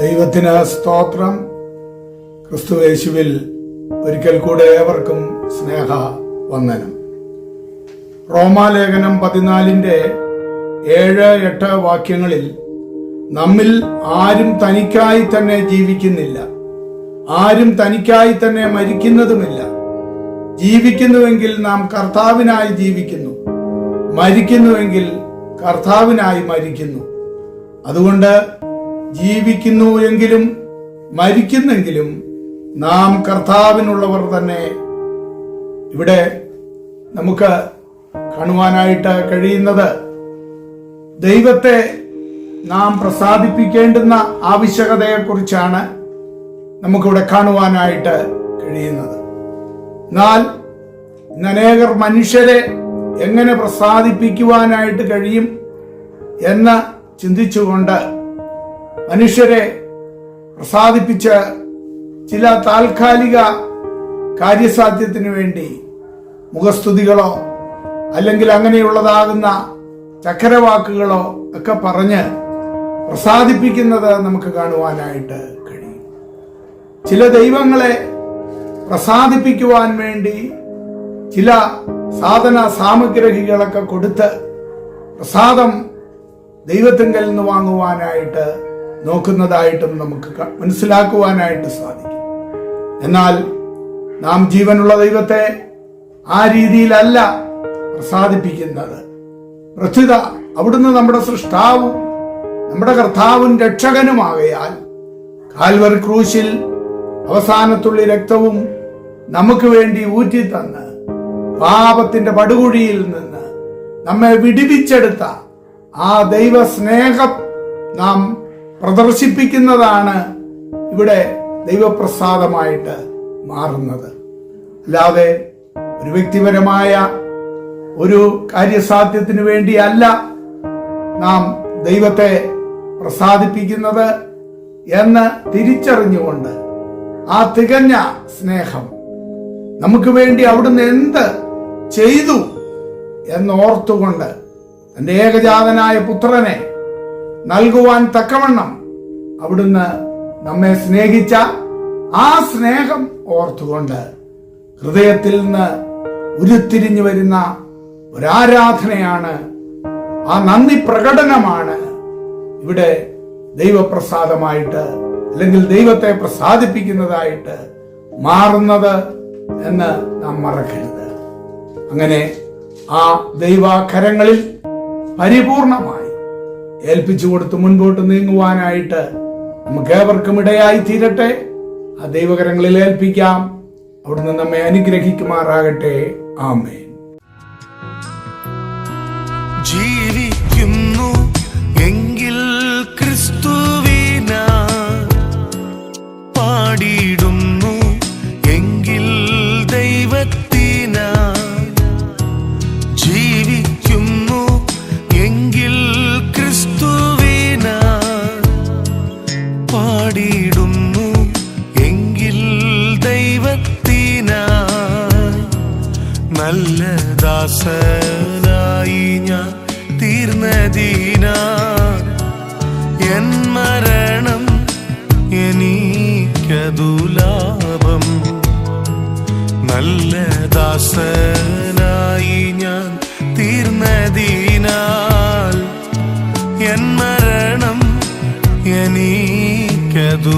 ദൈവത്തിന് സ്തോത്രം. ക്രിസ്തുവേശുവിൽ ഒരിക്കൽ കൂടെ ഏവർക്കും സ്നേഹ വന്ദനം. റോമാലേഖനം പതിനാലിന്റെ ഏഴ് എട്ട് വാക്യങ്ങളിൽ നമ്മിൽ ആരും തനിക്കായി തന്നെ ജീവിക്കുന്നില്ല. ആരും തനിക്കായി തന്നെ മരിക്കുന്നതുമില്ല. ജീവിക്കുന്നുവെങ്കിൽ നാം കർത്താവിനായി ജീവിക്കുന്നു. മരിക്കുന്നുവെങ്കിൽ കർത്താവിനായി മരിക്കുന്നു. അതുകൊണ്ട് ജീവിക്കുന്നു എങ്കിലും മരിക്കുന്നെങ്കിലും നാം കർത്താവിനുള്ളവർ തന്നെ. ഇവിടെ നമുക്ക് കാണുവാനായിട്ട് കഴിയുന്നത് ദൈവത്തെ നാം പ്രസാദിപ്പിക്കേണ്ടുന്ന ആവശ്യകതയെക്കുറിച്ചാണ് നമുക്കിവിടെ കാണുവാനായിട്ട് കഴിയുന്നത്. എന്നാൽ അനേകർ മനുഷ്യരെ എങ്ങനെ പ്രസാദിപ്പിക്കുവാനായിട്ട് കഴിയും എന്ന് ചിന്തിച്ചുകൊണ്ട് മനുഷ്യരെ പ്രസാദിപ്പിച്ച് ചില താൽക്കാലിക കാര്യസാധ്യത്തിന് വേണ്ടി മുഖസ്തുതികളോ അല്ലെങ്കിൽ അങ്ങനെയുള്ളതാകുന്ന ചക്കരവാക്കുകളോ ഒക്കെ പറഞ്ഞ് പ്രസാദിപ്പിക്കുന്നത് നമുക്ക് കാണുവാനായിട്ട് കഴിയും. ചില ദൈവങ്ങളെ പ്രസാദിപ്പിക്കുവാൻ വേണ്ടി ചില സാധന സാമഗ്രഹികളൊക്കെ കൊടുത്ത് പ്രസാദം ദൈവത്തിങ്കൽ നിന്ന് വാങ്ങുവാനായിട്ട് നോക്കുന്നതായിട്ടും നമുക്ക് മനസ്സിലാക്കുവാനായിട്ട് സാധിക്കും. എന്നാൽ നാം ജീവനുള്ള ദൈവത്തെ ആ രീതിയിലല്ല പ്രസാദിപ്പിക്കുന്നത്. പ്രസ്തുത അവിടുന്ന് നമ്മുടെ സൃഷ്ടാവും നമ്മുടെ കർത്താവും രക്ഷകനുമാകയാൽ കാൽവർ ക്രൂശിൽ അവസാനത്തുള്ളി രക്തവും നമുക്ക് വേണ്ടി ഊറ്റി തന്ന് പാപത്തിന്റെ പടുകുഴിയിൽ നിന്ന് നമ്മെ വിടിവിച്ചെടുത്ത ആ ദൈവ സ്നേഹം നാം പ്രദർശിപ്പിക്കുന്നതാണ് ഇവിടെ ദൈവപ്രസാദമായിട്ട് മാറുന്നത്. അല്ലാതെ ഒരു വ്യക്തിപരമായ ഒരു കാര്യസാധ്യത്തിന് വേണ്ടിയല്ല നാം ദൈവത്തെ പ്രസാദിപ്പിക്കുന്നത് എന്ന് തിരിച്ചറിഞ്ഞുകൊണ്ട് ആ തികഞ്ഞ സ്നേഹം നമുക്ക് വേണ്ടി അവിടുന്ന് എന്ത് ചെയ്തു എന്നോർത്തുകൊണ്ട് തന്റെ ഏകജാതനായ പുത്രനെ നൽകുവാൻ തക്കവണ്ണം അവിടുന്ന് നമ്മെ സ്നേഹിച്ച ആ സ്നേഹം ഓർത്തുകൊണ്ട് ഹൃദയത്തിൽ നിന്ന് ഉരുത്തിരിഞ്ഞു വരുന്ന ഒരാരാധനയാണ് ആ നന്ദി പ്രകടനമാണ് ഇവിടെ ദൈവപ്രസാദമായിട്ട് അല്ലെങ്കിൽ ദൈവത്തെ പ്രസാദിപ്പിക്കുന്നതായിട്ട് മാറുന്നത് എന്ന് നാം മറക്കരുത്. അങ്ങനെ ആ ദൈവാഖരങ്ങളിൽ പരിപൂർണമായി ഏൽപ്പിച്ചു കൊടുത്ത് മുൻപോട്ട് നീങ്ങുവാനായിട്ട് നമുക്ക് ഏവർക്കും ഇടയായി തീരട്ടെ ആ ദൈവകരങ്ങളിൽ ഏൽപ്പിക്കാം. അവിടുന്ന് നമ്മെ അനുഗ്രഹിക്കുമാറാകട്ടെ. ആമേൻ. ജീവിക്കുന്നു നല്ല ദാസനായി ഞാൻ തീർന്നതീന എൻ മരണം എനിക്കതു ലാഭം. നല്ല ദാസനായി ഞാൻ തീർന്നതീനാൽ എൻ മരണം എനിക്കതു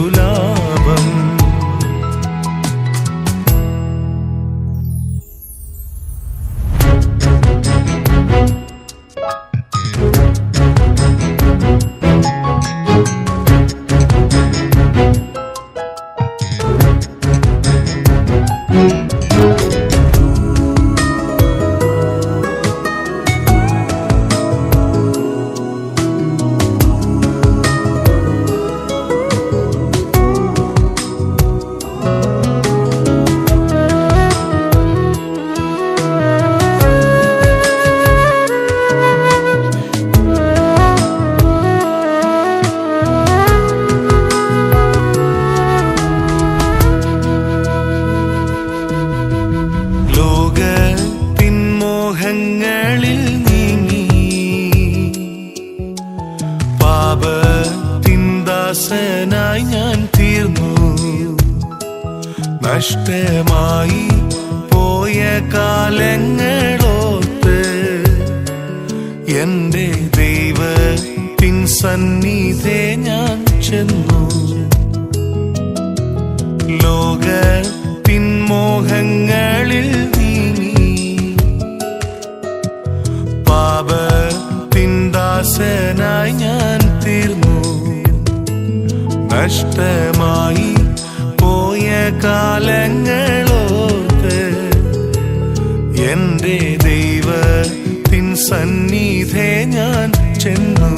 തീർന്നു. നഷ്ടമായി പോയ കാലങ്ങളോത്ത് എന്റെ ദൈവത്തിൻ സന്നിധേ ഞാൻ ചെന്നു. ലോകത്തിൻ നഷ്ടമായി പോയ കാലങ്ങളോർത്ത് എന്റെ ദൈവത്തിൻ സന്നിധേ ഞാൻ ചെന്നു.